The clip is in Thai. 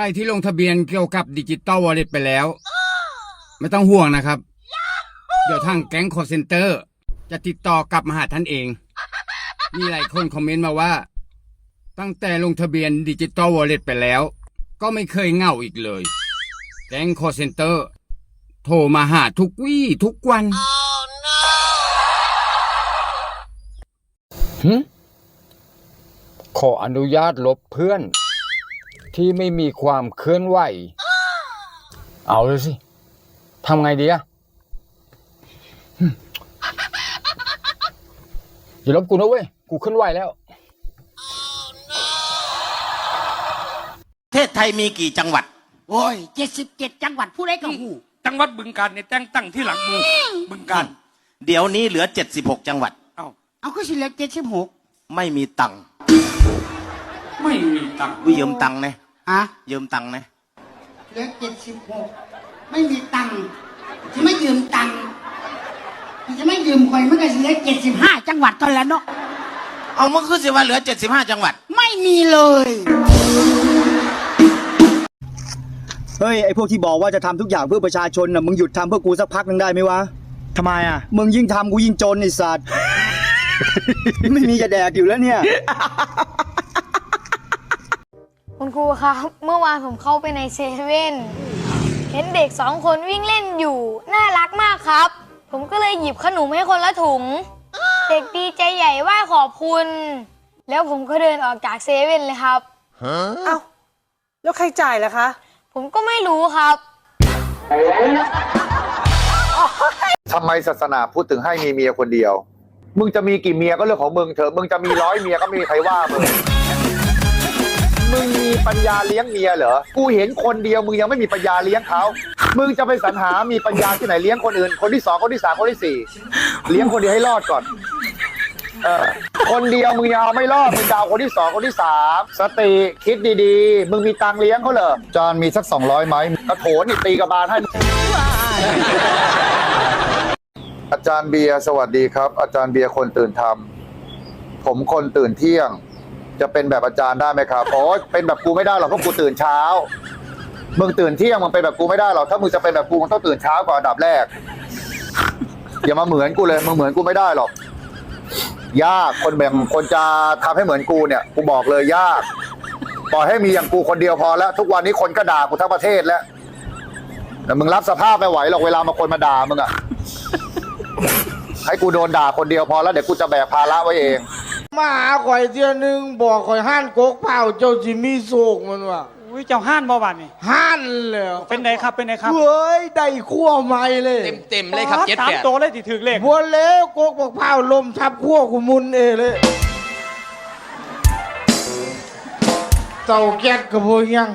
รที่ลงทะเบียนเกี่ยวกับดิจิตอลวอลเล็ตไปแล้ว ไม่ต้องห่วงนะครับ เดี๋ยวทางแก๊งคอร์เซนเตอร์ จะติดต่อกลับมาหาท่านเอง มีหลายคนคอมเมนต์มาว่า ตั้งแต่ลงทะเบียนดิจิตอลวอลเล็ตไปแล้ว ก็ไม่เคยเหงาอีกเลย แก๊งคอร์เซนเตอร์ โทรมาหาทุกวี่ทุกวันหึขออนุญาตลบเพื่อน ที่ไม่มีความเคลื่อนไหว เอาเลยสิทำไงดีอะหึอย่าลบกูนะเว้ย กูเคลื่อนไหวแล้ว ประเทศไทยมีกี่จังหวัด โอ้ยเจ็ดสิบเจ็ดจังหวัดผู้ใดก็หูจังหวัดบึงการเนี่ยแต่งตั้งที่หลังมือบึงการเดี๋ยวนี้เหลือ 76 จังหวัด เอ้าเอาก็สิเหลือเจ็ดสิบหกไม่มีตังค์ไม่มีตังค์กูยืมตังค์นะ ฮะยืมตังค์นะเหลือเจ็ดสิบหกไม่มีตังค์จะไม่ยืมตังค์จะไม่ยืมคอยมันก็สิเหลือเจ็ดสิบห้าจังหวัดตอนแล้วเนาะเอามันคือสิว่าเหลือ75จังหวัด ไม่มีเลย เฮ้ย ไอพวกที่บอกว่าจะทำทุกอย่างเพื่อประชาชนน่ะมึงหยุดทำเพื่อกูสักพักหนึ่งได้ไหมวะ ทำไมอะ มึงยิ่งทำกูยิ่งจนไอสัตว์ ไม่มีจะแดกอยู่แล้วเนี่ย คุณครูครับ เมื่อวานผมเข้าไปในเซเว่นเห็นเด็กสองคนวิ่งเล่นอยู่ น่ารักมากครับ ผมก็เลยหยิบขนมให้คนละถุง เด็กดีใจใหญ่ไหว่าขอบคุณ แล้วผมก็เดินออกจากเซเว่นเลยครับ เอ้า แล้วใครจ่ายล่ะคะ ผมก็ไม่รู้ครับ ทำไมศาสนาพูดถึงให้มีเมียคนเดียว มึงจะมีกี่เมียก็เรื่องของมึงเถอะ มึงจะมีร้อยเมียก็ไม่มีใครว่ามึง มึงมีปัญญาเลี้ยงเมียเหรอ กูเห็นคนเดียวมึงยังไม่มีปัญญาเลี้ยงเขา มึงจะไปสรรหามีปัญญาที่ไหนเลี้ยงคนอื่น คนที่สองคนที่สามคนที่สี่เลี้ยงคนเดียวให้รอดก่อนเออคนเดียวมึงยังเอาไม่รอดมึงจะเอาคนที่สองคนที่สามสติคิดดีๆ มึงมีตังค์เลี้ยงเขาเหรอจานมีสักสองร้อยไหมกระโถนนี่ตีกระบาลให้ อาจารย์เบียร์สวัสดีครับ อาจารย์เบียร์คนตื่นทำผมคนตื่นเที่ยง จะเป็นแบบอาจารย์ได้ไหมครับโอ้ยเป็นแบบกูไม่ได้หรอกเพราะกูตื่นเช้า มึงตื่นเที่ยงมึงเป็นแบบกูไม่ได้หรอกถ้ามึงจะเป็นแบบกูมึงต้องตื่นเช้าก่อนอันดับแรก อย่ามาเหมือนกูเลยมึงเหมือนกูไม่ได้หรอกยากคนแบบคนจะทำให้เหมือนกูเนี่ยกูบอกเลยยากปล่อยให้มีอย่างกูคนเดียวพอแล้ว ทุกวันนี้คนก็ด่ากูทั้งประเทศแล้วแต่มึงรับสภาพไม่ไหวหรอกเวลามาคนมาด่ามึงอะให้กูโดนด่าคนเดียวพอแล้วเดี๋ยวกูจะแบกภาระไว้เอง มาหาข่อยเที่ยหนึงบอกข่อยห้านโกกเผาเจ้าจิมีโศกมันว่าอุ้ยเจ้าห้านบ่บานนี่ห้านแล้วเป็นไงครับเป็นไงครับเฮ้ยได้ขั้วใหม่เลยเต็มเต็มๆเลยครับเจ็ดสามแปดโตเลยที่ถือเลขบัวแล้วโกกบอกเผาลมทับขั้วกูมุนเอเลยเต่าแก๊สกับพวกยัง